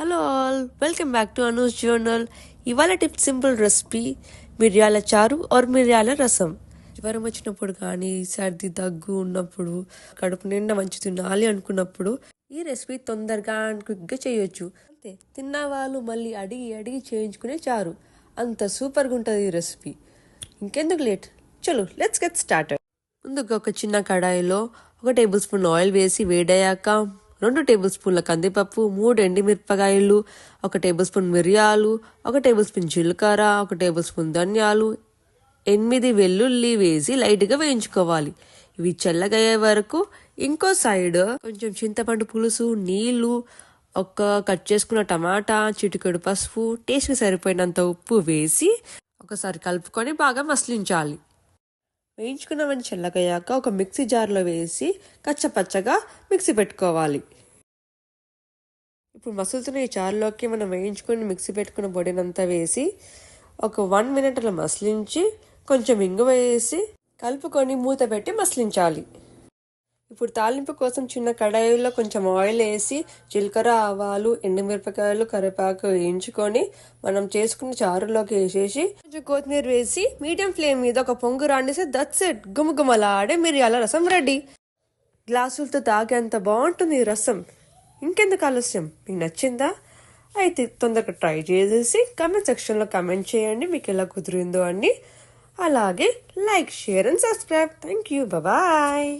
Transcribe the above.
Hello all welcome back to Anu's journal ఇవాళ tip simple recipe మిరియాల చారు are మిరియాల రసం. జ్వరం వచ్చినప్పుడు కానీ సర్ది దగ్గు ఉన్నప్పుడు కడుపు నిండా మంచి తినాలి అనుకున్నప్పుడు ఈ రెసిపీ తొందరగా అండ్ క్విక్గా చేయొచ్చు. అంతే తిన్న వాళ్ళు మళ్ళీ అడిగి అడిగి చేయించుకునే చారు. అంత సూపర్గా ఉంటుంది ఈ రెసిపీ. ఇంకెందుకు లేట్? చలో లెట్స్ గెట్ స్టార్ట్ ముందుగా ఒక చిన్న కడాయిలో ఒక టేబుల్ స్పూన్ ఆయిల్ వేసి వేడయ్యాక రెండు టేబుల్ స్పూన్ల కందిపప్పు మూడు ఎండిమిరపకాయలు ఒక టేబుల్ స్పూన్ మిరియాలు ఒక టేబుల్ స్పూన్ జీలకర్ర ఒక టేబుల్ స్పూన్ ధనియాలు. ఎనిమిది వెల్లుల్లి వేసి లైట్గా వేయించుకోవాలి. ఇవి చల్లగయ్యే వరకు ఇంకో సైడ్ కొంచెం చింతపండు పులుసు నీళ్ళు ఒక కట్ చేసుకున్న టమాటా చిటికెడు పసుపు టేస్ట్కి సరిపోయినంత ఉప్పు వేసి ఒకసారి కలుపుకొని బాగా మసలించాలి. వేయించుకున్నవన్నీ చల్లగయ్యాక ఒక మిక్సీ జార్లో వేసి కచ్చపచ్చగా మిక్సీ పెట్టుకోవాలి. ఇప్పుడు మసులుతున్న ఈ చారులోకి మనం వేయించుకొని మిక్సీ పెట్టుకున్న పొడినంతా వేసి ఒక వన్ మినిట్ అలా మసలించి కొంచెం ఇంగు వేసి కలుపుకొని మూత పెట్టి మసలించాలి. ఇప్పుడు తాలింపు కోసం చిన్న కడాయిలో కొంచెం ఆయిల్ వేసి జీలకర్ర ఆవాలు ఎండుమిరపకాయలు కరివేపాకు వేయించుకొని మనం చేసుకున్న చారులోకి వేసేసి కొంచెం కొత్తిమీర వేసి మీడియం ఫ్లేమ్ మీద ఒక పొంగు రాండిస్తే దట్స్ ఇట్. గుమగుమలాడే మిరియాల రసం రెడీ. గ్లాసులతో తాగేంత బాగుంటుంది ఈ రసం. ఇంకెందుకు ఆలస్యం? మీకు నచ్చిందా? అయితే తొందరగా ట్రై చేసేసి కమెంట్ సెక్షన్లో కమెంట్ చేయండి. మీకు ఎలా కుదిరిందో అని అలాగే like share and subscribe. Thank you bye